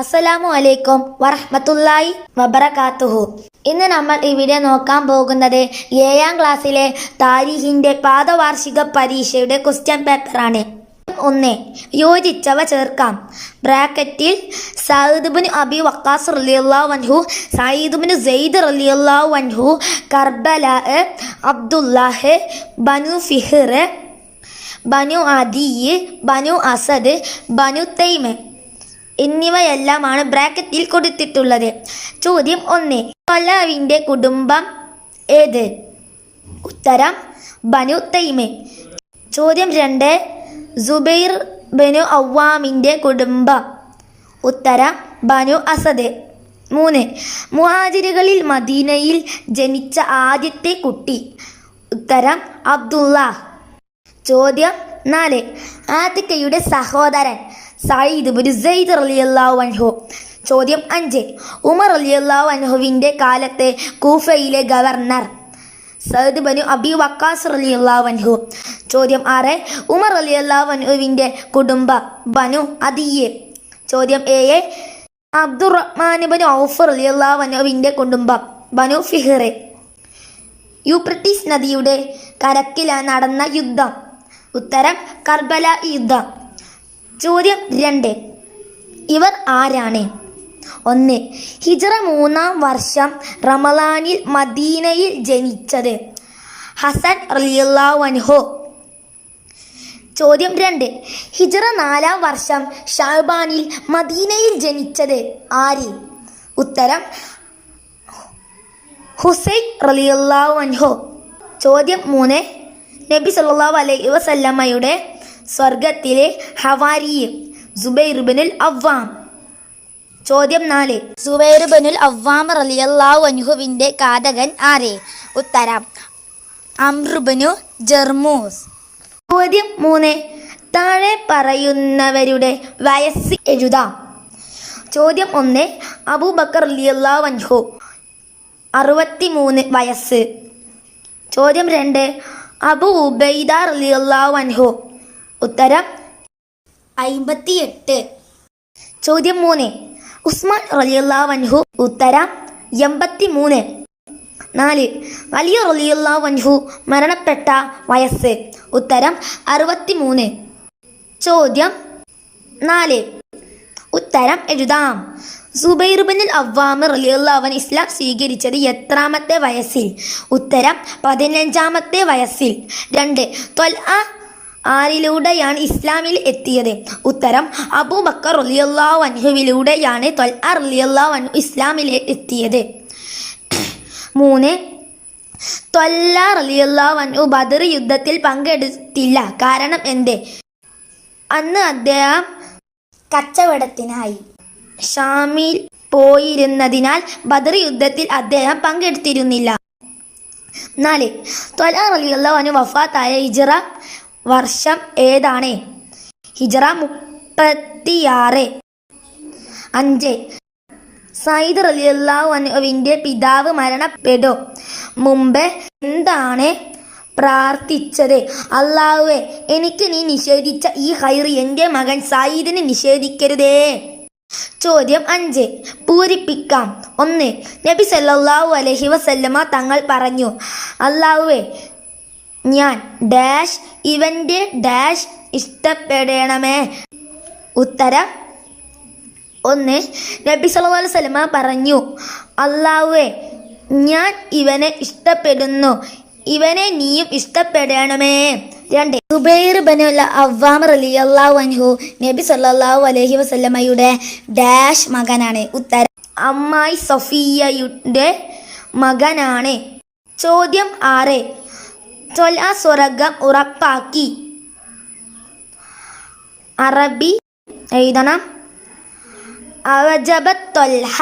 അസ്സലാമു അലൈക്കും വറഹ്മത്തുള്ളാഹി വബറകാതുഹു ഇന്ന് നമ്മൾ ഇവിടെ നോക്കാൻ പോകുന്നത് ഏഴാം ക്ലാസ്സിലെ താരീഖിന്റെ പാദവാർഷിക പരീക്ഷയുടെ ക്വസ്റ്റ്യൻ പേപ്പറാണ് ഒന്ന് യോജിച്ചവ ചേർക്കാം. ബ്രാക്കറ്റിൽ സയ്യിദ്ബിൻ അബി വക്കാസ് റലിയുള്ള വൻഹു സയ്യിദ്ബിൻ സെയ്ദ് റലിയുള്ള വൻഹു Karbala Abdullah Banu Fihr Banu Adi Banu Asad Banu Taym. എന്നിവയെല്ലാമാണ് ബ്രാക്കറ്റിൽ കൊടുത്തിട്ടുള്ളത്. ചോദ്യം ഒന്ന് കൊലാവിന്റെ കുടുംബം ഏത്? ഉത്തരം ബനു തൈമ്. ചോദ്യം രണ്ട് സുബൈർ ബനു ഔവാമിന്റെ കുടുംബം. ഉത്തരം ബനു അസദ്. മൂന്ന് മുഹാജിറുകളിൽ മദീനയിൽ ജനിച്ച ആദ്യത്തെ കുട്ടി. ഉത്തരം അബ്ദുള്ള. ചോദ്യം നാല് ആതിക്കയുടെ സഹോദരൻ. സയ്യിദ് ബിൻ സെയ്ദ് അൻഹു. ചോദ്യം അഞ്ച്. ഉമർ റളിയല്ലാഹു അൻഹുവിന്റെ കാലത്തെ കൂഫയിലെ ഗവർണർ സയ്യിദ് ബനു അബി വക്കാസ് റളിയല്ലാഹു അൻഹു. ചോദ്യം ആറ്. ഉമർ റളിയല്ലാഹു അൻഹുവിന്റെ കുടുംബം ബനു അദിയെ. ചോദ്യം ഏഴ്. അബ്ദുറഹ്മാൻ ബനു ഔഫ് റളിയല്ലാഹു അൻഹുവിന്റെ കുടുംബം ബനു ഫിഹറെ. യൂപ്രട്ടീസ് നദിയുടെ കരക്കിലാണ് നടന്ന യുദ്ധം. ഉത്തരം കർബല യുദ്ധം. ചോദ്യം രണ്ട്. ഇവർ ആരാണ്? ഒന്ന് ഹിജറ മൂന്നാം വർഷം റമലാനിൽ മദീനയിൽ ജനിച്ചത്. ഹസൻ അൻഹു. ചോദ്യം രണ്ട് ഹിജറ നാലാം വർഷം ഷാബാനിൽ മദീനയിൽ ജനിച്ചത് ആര്? ഉത്തരം ഹുസൈൻ അൻഹു. ചോദ്യം മൂന്ന് നബി സല്ലാ അലൈഹി വസല്ലമ്മയുടെ സ്വർഗത്തിലെ ഹവാരിയും സുബൈർ ബിനുൽ അവ്വാം. ചോദ്യം നാല്. സുബൈറുബനുൽ ബിനുൽ അവ്വാം റളിയല്ലാഹു അൻഹുവിന്റെ കാതകൻ ആരെ? ഉത്തരം അമ്രുബനു ജർമൂസ്. ചോദ്യം മൂന്ന്. താഴെ പറയുന്നവരുടെ വയസ്സ് എഴുതാം. ചോദ്യം ഒന്ന്. അബൂബക്കർ റളിയല്ലാഹു അൻഹു അറുപത്തിമൂന്ന് വയസ്സ്. ചോദ്യം രണ്ട്. അബു ഉബൈദ റളിയല്ലാഹു അൻഹു ഉത്തരം അയിമ്പത്തിയെട്ട്. ചോദ്യം മൂന്ന്. ഉസ്മാൻ റളിയല്ലാഹു അൻഹു. ഉത്തരം എൺപത്തി മൂന്ന് നാല്. വലിയ റളിയല്ലാഹു അൻഹു മരണപ്പെട്ട വയസ്സ്. ഉത്തരം അറുപത്തി മൂന്ന് ചോദ്യം നാല്. ഉത്തരം എഴുതാം. സുബൈറുബിനിൽ അവ്വാമ് റലിയുള്ളവൻ ഇസ്ലാം സ്വീകരിച്ചത് എത്രാമത്തെ വയസ്സിൽ? ഉത്തരം പതിനഞ്ചാമത്തെ വയസ്സിൽ. രണ്ട്. ത്വൽ ആരിലൂടെയാണ് ഇസ്ലാമിൽ എത്തിയത്? ഉത്തരം അബൂബക്കർ റലിയുള്ളാഹു വൻഹുവിലൂടെയാണ് ത്വൽ റലിയുള്ളാഹു വൻഹു ഇസ്ലാമിൽ എത്തിയത്. മൂന്ന് ത്വല്ല റലിയുള്ളാഹു വൻഹു ബദർ യുദ്ധത്തിൽ പങ്കെടുത്തില്ല. കാരണം എന്ത്? അന്ന് അദ്ദേഹം കച്ചവടത്തിനായി ഷാമിൽ പോയിരുന്നതിനാൽ ബദർ യുദ്ധത്തിൽ അദ്ദേഹം പങ്കെടുത്തിരുന്നില്ല. നാല് ത്വല റലിയുള്ളവന് വഫാത്തായ ഹിജറ വർഷം ഏതാണ്? ഹിജറ മുപ്പത്തിയാറ്. അഞ്ച്. സയ്യിദ് റലിയുള്ളാഹു അനുവിന്റെ പിതാവ് മരണപ്പെടോ? മുമ്പ് എന്താണ് പ്രാർത്ഥിച്ചത്? അള്ളാഹുവെ എനിക്ക് നീ നിഷേധിച്ച ഈ ഹൈർ എന്റെ മകൻ സയ്യിദിന് നിഷേധിക്കരുതേ. ചോദ്യം അഞ്ച്. പൂരിപ്പിക്കാം. ഒന്ന്. നബി സല്ലാഹു അലഹി വസല്ലമ തങ്ങൾ പറഞ്ഞു അള്ളാഹുവെ ഞാൻ ഡാഷ് ഇവന്റെ ഡാഷ് ഇഷ്ടപ്പെടണമേ. ഉത്തരം? ഒന്ന് നബി സല്ലല്ലാഹു അലൈഹി വസല്ലമ പറഞ്ഞു അള്ളാഹുവേ ഞാൻ ഇവനെ ഇഷ്ടപ്പെടുന്നു. ഇവനെ നീയും ഇഷ്ടപ്പെടണമേ. രണ്ട് സുബൈർ അവാമർ അവ്വാം അള്ളാഹു അൻഹു നബി സല്ലല്ലാഹു അലൈഹി വസല്ലമയുടെ ഡാഷ് മകനാണ്. ഉത്തരം അമ്മായി സഫിയയുടെ മകനാണ്. ചോദ്യം ആറ് തൊല സ്വർഗം ഉറപ്പാക്കി. അറബി എഴുതണം. അവജബ തൊൽഹ.